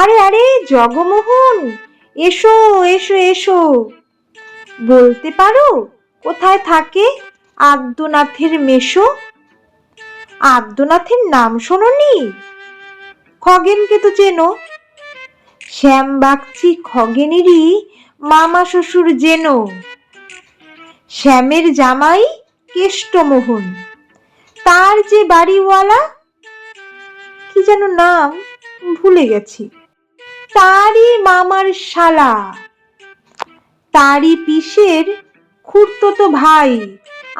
আরে আরে, জগমোহন, এসো এসো এসো। বলতে পারো, কোথায় থাকে আদ্যনাথের মেশো? আদ্যনাথের নাম শোনোনি? খগেনকে তো চেনো। শ্যাম বাগচি খগেনেরই মামা শ্বশুর যেন শ্যামের জামাই কেষ্টমোহন। তার যে বাড়িওয়ালা, কি যেন নাম ভুলে গেছি। তারই মামার শালা। তারই পিসের খুড়তো ভাই,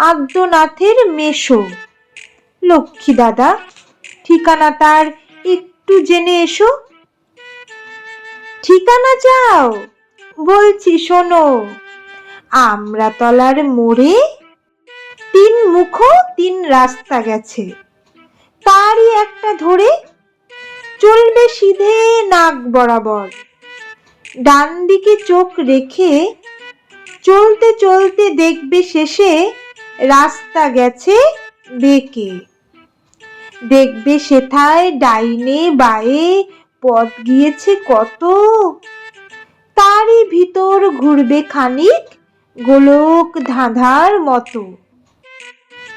আদ্যনাথের মেশো লক্ষ্মী দাদা, ঠিকানা তার একটু জেনে এসো। ঠিকানা চাও, বলছি শোনো। আমরাতলার মোড়ে তিন মুখ তিন রাস্তা গেছে। তারই একটা ধরে সিধে নাক বরাবর। ডান দিকে চোখ রেখে চলতে চলতে দেখবে শেষে রাস্তা গেছে বেঁকে। দেখবে সেথায় ডাইনে বায়ে পথ গিয়েছে কত। তারই ভিতর ঘুরবে খানিক গোলক ধাঁধার মতো।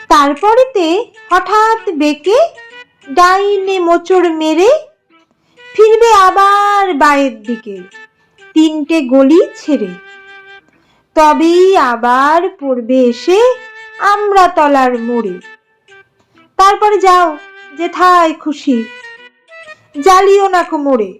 তারপরেতে হঠাৎ বেঁকে ডাইনে মোচড় মেরে ফিরবে আবার বাইরের দিকে। তিনটে গলি ছেড়ে। তবেই আবার পড়বে এসে আমরা তলার মোড়ে। তারপরে যাও, যেথায় খুশি। জ্বালিও না মোড়ে